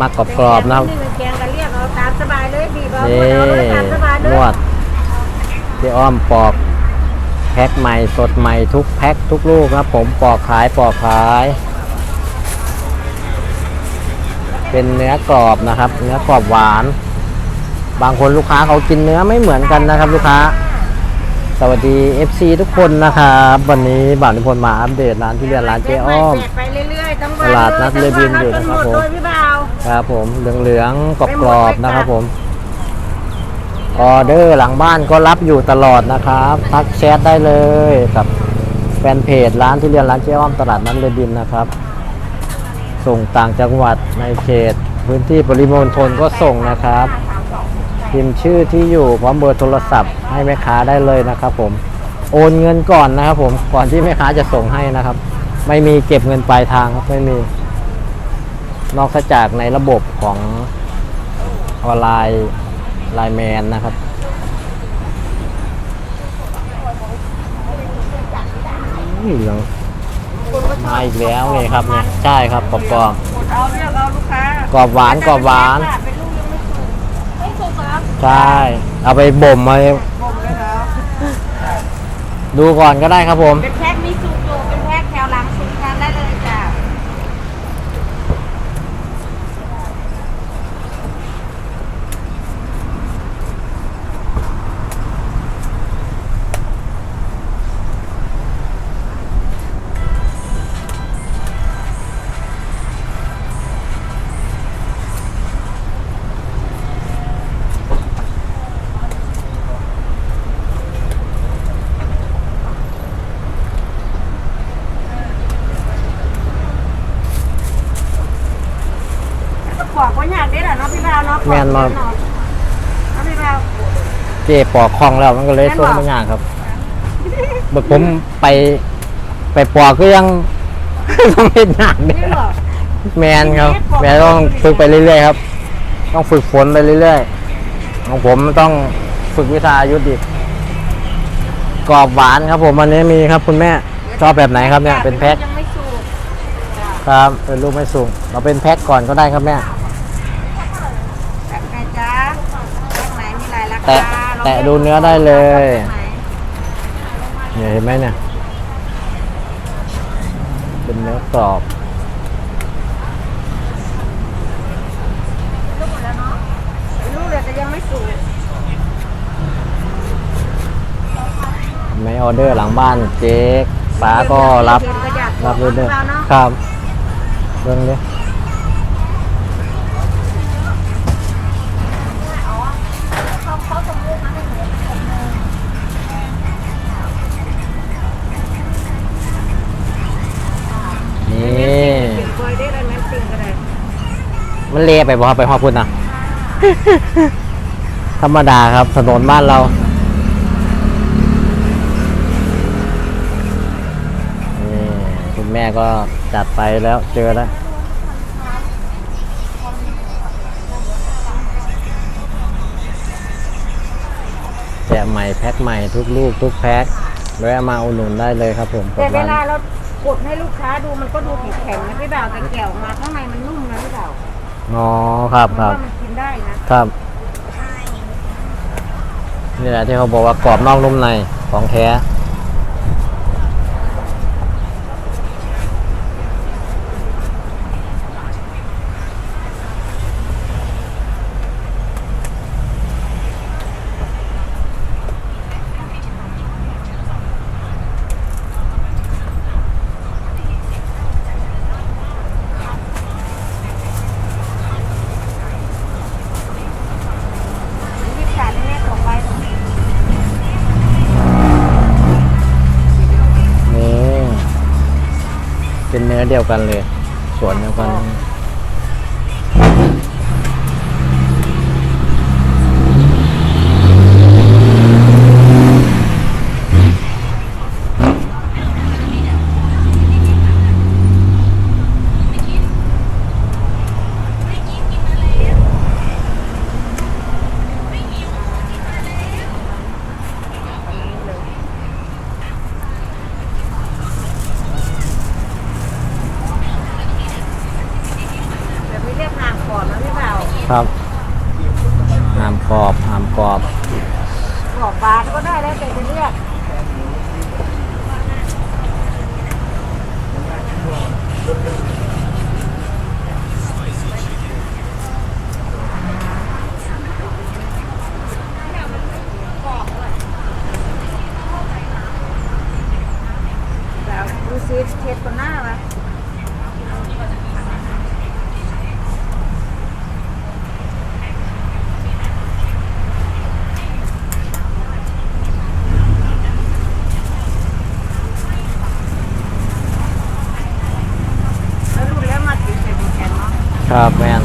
มากกรอบๆนะครับนี่เป็นแกงกันเรียกเอาตามสบายเลยบีบเอานี่เอาเลยตามสบายเลนยวดเจ๊อ้อมปอกแพ็คใหม่สดใหม่ทุกแพ็คทุกลูกครับ ผมปอกขายปอกขาย เป็นเนื้อกรอบนะครับ เนื้อกรอบหวาน บางคนลูกค้าเขากินเนื้อไม่เหมือนกันนะครับ ลูกค้า สวัสดี FC ทุกคนนะครับวันนี้บ่าวนิพนธ์มาอัปเดตร้านที่เรียนร้านเจ๊อ้อม แจกไปเรื่อยๆทั้งวันตลาดนัดเรบินอยู่นะครับผมโดยพี่บ่าวครับผมเหลืองๆกรอบๆนะครับผมออเดอร์หลังบ้านก็รับอยู่ตลอดนะครับทักแชทได้เลยกับแฟนเพจร้านที่เรียนร้านเจ๊อ้อมตลาดนัดเรบินนะครับ ส่งต่างจังหวัดในเขตพื้นที่ปริมณฑลก็ส่งนะครับ พิมพ์ชื่อที่อยู่พร้อมเบอร์โทรศัพท์ ให้แม่ค้าได้เลยนะครับ ผมโอนเงินก่อนนะครับ ผมก่อนที่แม่ค้าจะส่งให้นะครับ ไม่มีเก็บเงินปลายทางครับไม่มี นอกจากในระบบของออนไลน์ไลน์แมนนะครับอืมเหลือมาอีกแล้วนี่ครับเนี่ยใช่ครับกรอบกรอบเอาเรียกเอาลูกค้ากรอบหวานกรอบหวาน ใช่ เอาไปบ่มมาบ่มเลยแล้วดูก่อนก็ได้ครับผม เป็นแพ็ค แหละเนาะพี่บ่าวเนาะแม่นมากเนาะพี่บ่าวเจ๊ปอกคล่องแล้วมันก็เลยแม่นส่งบ่ไม่ยากครับแบบผมไป ไปปอกก็ยัง ต้องเห็นหนักเนี่ยนี่เหรอแมนครับ แมนต้องฝึกไปเรื่อยๆครับ ต้องฝึกฝนไปเรื่อยๆของผมต้องฝึกวิชายุทธอีกกรอบหวานครับ ผมวันนี้มีครับ คุณแม่ชอบแบบไหนครับเนี่ยเป็นแพ็คยังไม่สุกจ้ะครับ เป็นรูปไม่สูงเราเป็นแพ็คก่อนก็ได้ครับแม่ แบบไหนจ๊ะแบบไหนมีหลายราคา แตะแตะดูเนื้อได้เลยเนี่ยเห็นไหมเนี่ยเป็นเนื้อกรอบลูกหมดแล้วเนาะลูกเหลือแต่ยังไม่สุกไม่ออเดอร์หลังบ้านเจ๊ป้าก็รับ รับเลยเดอเราเนาะครับเรื่องเนี้นี่ เก็บไว้ได้แล้วนั้นติ่งก็ได้ มันเละไปบ่ครับไปฮอดพุ่นนะธรรมดาครับ ถนนบ้านเรานี่คุณแม่ก็จัดไปแล้วเจอแล้วแจกใหม่แพ็คใหม่ทุกลูกทุกแพ็คแวะมาอุดหนุนได้เลยครับผมแต่เวลาเรากดให้ลูกค้าดูมันก็ดูแข็งนะพี่บ่าวแต่แก้วออกมาข้างในมันนุ่มนะพี่บ่าว อ๋อครับมันครับว่ามันกินได้นะครับ นี่แหละที่เขาบอกว่ากรอบนอกนุ่มในของแท้ เดียวกันเลย สวนเดียวกัน ครับหามกรอบหามกรอบกรอบบานก็ได้แล้วแต่จะเลือกแล้วดูซิเทสคนหน้าไหม แล้วรุ่นแล้วมาถึงเสร็จแข็งเนาะ ครับแมน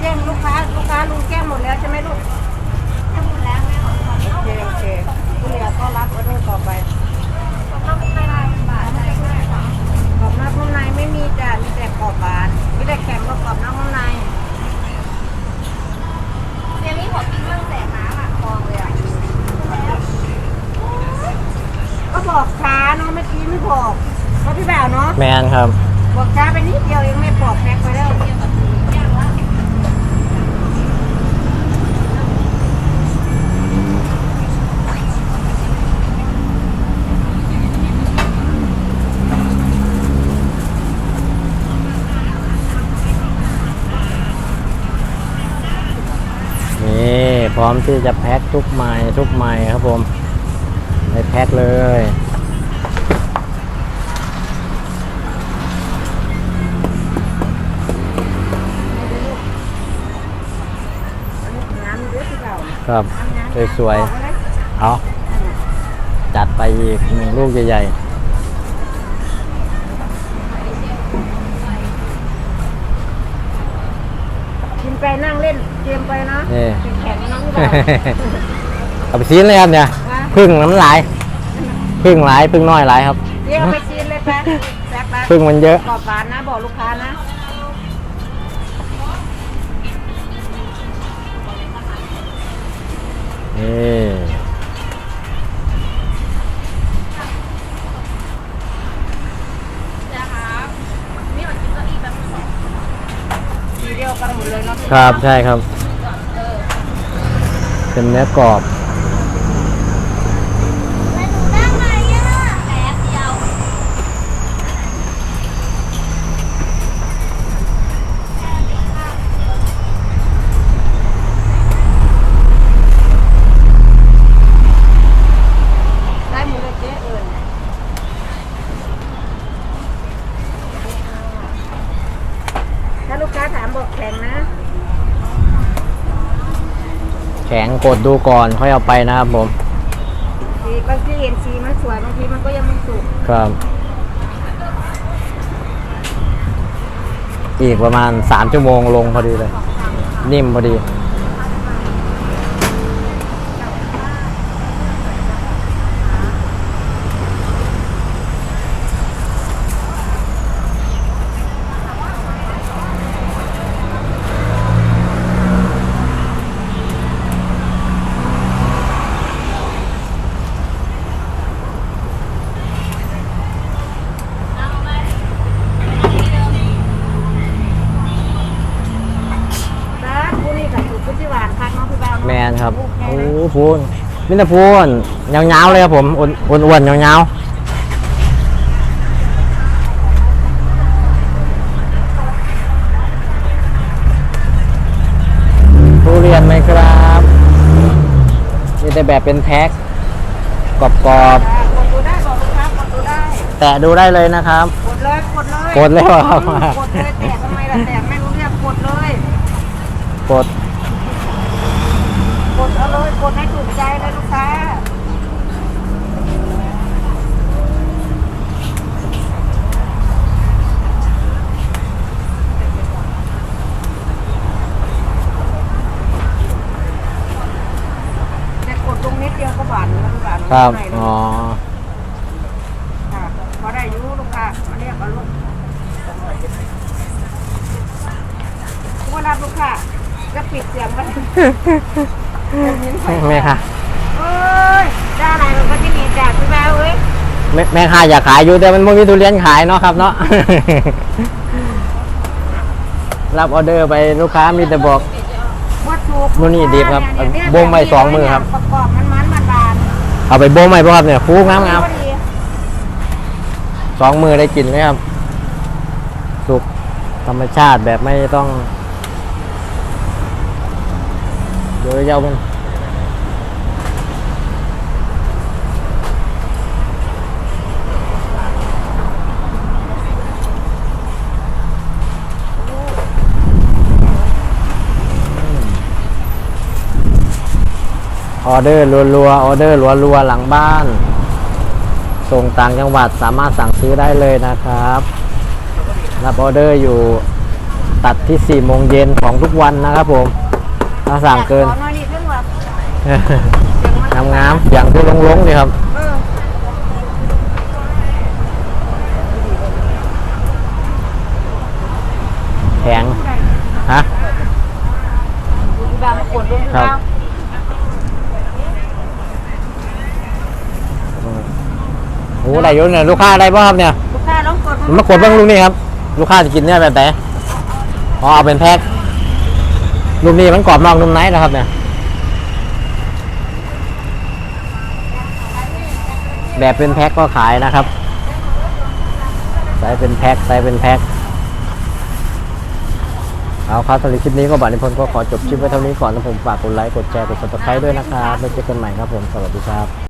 แจ้งลูกค้าลูกค้าลุงแก้งหมดแล้วใช่ไหมลูกแก้งหมดแล้วแม่ของโอเคโอเคที่เหลือก็รับออเดอร์ต่อไปกรอบนอกนุ่มในกรอบนอกนุ่มในไม่มีจ้ะมีแต่กรอบบานมีแต่แข็งกับกรอบนอกนุ่มใน เดี๋ยวนี้ขอกินมั่งแสบน้ำอะคลองเลยอะ ก็บอกช้าเนาะเมื่อกี้ไม่บอกเพราะพี่บ่าวเนาะ แมนครับ บอกช้าไปนิดเดียวเองไม่บอกแพ็คไปแล้ว นี่พร้อ มที่จะแพ็คทุกไม้ทุกไม้ครับผมไปแพ็คเลยน้ำเยอะพี่บ่าวครับน้ำสวยบอกไเลยๆเอาจัดไปอีกหนึ่งลูกใหญ่กินไปนั่งเล่นเกมไปเนาะๆนี่ เป็นแข็งเนาะพี่บ่าวเอาไปซีนเลยครับเนี่ยนะพึ่งน้ำลายพึ่งหลายพึ่งน้อยหลายครับเรียกไปซีนเลยไปแซ่บไปพึ่งมันเยอะกรอบบานนะบอกลูกค้านะนี่นะครับนี่มันกินก็อีกแบบนึงทีเดียวกันหมดเลยเนาะพี่ครับใช่ครับ เป็นเนื้อกรอบ แล้วหนูนั่งไหนอะแป๊บเดียว ได้หมดเลยเจ๊เอิญถ้าลูกค้าถามบอกแข็งนะ แข็ง กดดูก่อนค่อยเอาไปนะครับผมสีบางทีเห็นสีมันสวยบางทีมันก็ยังไม่สุกครับ อีกประมาณ 3 ชั่วโมงลงพอดีเลย นิ่มพอดี บ้าผู้นี่กับสุกผู้ที่หวานคักเนาะพี่บ่าวเนาะ แมนครับ ลูกแค่ โอ้ นั้น พูนมิตรพูนยาวๆเลยครับผมอ้วนอ้วนๆยาวๆทุเรียนไหมครับมีแต่แบบเป็นแพ็คกรอบอ่ากดดูได้บอกลูกค้ากดดูได้ๆแตะดูได้เลยนะครับ กดเลยกดเลยกดเลยเหรอครับอืมกดเลยแตกทำไมล่ะแตกไม่รู้เรื่องกดเลย กดกดเอาเลยกด ให้ถูกใจเลยลูกค้าแต่เดียวก็บาทนึงบาทนึงครับข้างในเลยอ๋อ ค่ะพอได้อยูลูกค้ามาเรียกเอาลูกเวลาลูกค้าจะปิดเสียงกัน แม่ค่ะเอ้ยได้อะไรมันก็ที่นี่จ้ะพี่แม่เอ้ยแม่แม่ค่ะอยากขายอยู่แต่มันไม่มีทุเรียนขายเนาะครับเนาะ รับออเดอร์ไปลูกค้ามีแต่บอก วัตถุนู่นนี่ดีครับเนี่ยเนี่ยบ่งไว้สองมือครับ ประกอบมันมันมันบานเอาไปโบงใหม่ป่ะครับเนี่ยฟูงามงามพอดีสองมือได้กินเลยครับ สุกธรรมชาติแบบไม่ต้องเยอะเย้ามันออเดอร์รัวๆออเดอร์รัวๆหลังบ้าน ส่งต่างจังหวัดสามารถสั่งซื้อได้เลยนะครับ รับออเดอร์อยู่ตัดที่4โมงเย็นของทุกวันนะครับผม ถ้าสั่งเกินขอหน่อยดิเพิ่งว่างามงามๆอย่างที่ลงลงๆนี่ครับเออแข็งฮะดูที่บ้านมากดดูที่ครับบ้านโอ้ได้เยอะเนี่ยลูกค้าได้ป่ะครับเนี่ยลูกค้าลองกดมากดเบ้างลูกนี่ครับ ลูกค้าจะกินเนี่ยแบบไหนอ๋อเอาเป็นแพ็ค ลูกนี้มันกรอบนอกนุ่มในนะครับเนี่ยแบบเป็นแพ็คก็ขายนะครับใส่เป็นแพ็คใส่เป็นแพ็คเอาครับสำหรับคลิปนี้ก็บัตรนิพนธ์ก็ขอจบคลิปไว้เท่านี้ก่อนนะผมฝากกดไลค์กดแชร์กดซับสไครต์ด้วยนะครับแล้วเจอกันใหม่ครับผมสวัสดีครับ